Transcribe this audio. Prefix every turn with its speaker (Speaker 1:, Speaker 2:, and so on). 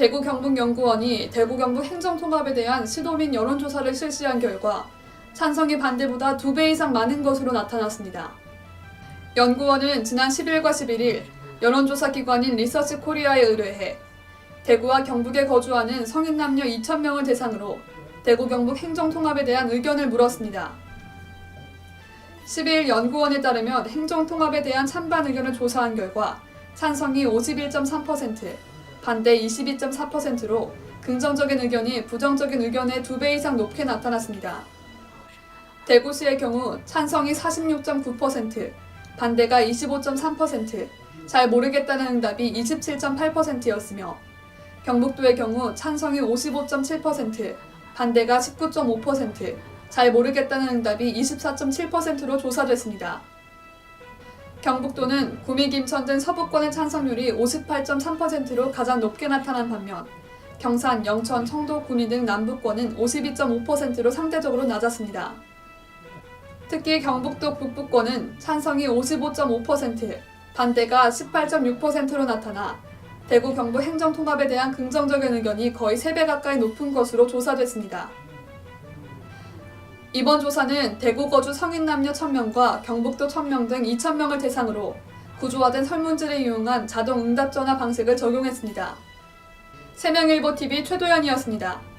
Speaker 1: 대구 경북연구원이 대구 경북 행정통합에 대한 시도 민 여론조사를 실시한 결과 찬성이 반대보다 두배 이상 많은 것으로 나타났습니다. 연구원은 지난 10일과 11일 여론조사 기관인 리서치 코리아에 의뢰해 대구와 경북에 거주하는 성인 남녀 2,000명을 대상으로 대구 경북 행정통합에 대한 의견을 물었습니다. 12일 연구원에 따르면 행정통합에 대한 찬반 의견을 조사한 결과 찬성이 51.3%, 반대 22.4%로 긍정적인 의견이 부정적인 의견의 두배 이상 높게 나타났습니다. 대구시의 경우 찬성이 46.9%, 반대가 25.3%, 잘 모르겠다는 응답이 27.8%였으며 경북도의 경우 찬성이 55.7%, 반대가 19.5%, 잘 모르겠다는 응답이 24.7%로 조사됐습니다. 경북도는 구미, 김천 등 서부권의 찬성률이 58.3%로 가장 높게 나타난 반면 경산, 영천, 청도, 구미 등 남부권은 52.5%로 상대적으로 낮았습니다. 특히 경북도 북부권은 찬성이 55.5%, 반대가 18.6%로 나타나 대구 경북 행정 통합에 대한 긍정적인 의견이 거의 3배 가까이 높은 것으로 조사됐습니다. 이번 조사는 대구 거주 성인 남녀 1000명과 경북도 1000명 등 2000명을 대상으로 구조화된 설문지를 이용한 자동 응답 전화 방식을 적용했습니다. 세명일보 TV 최도연이었습니다.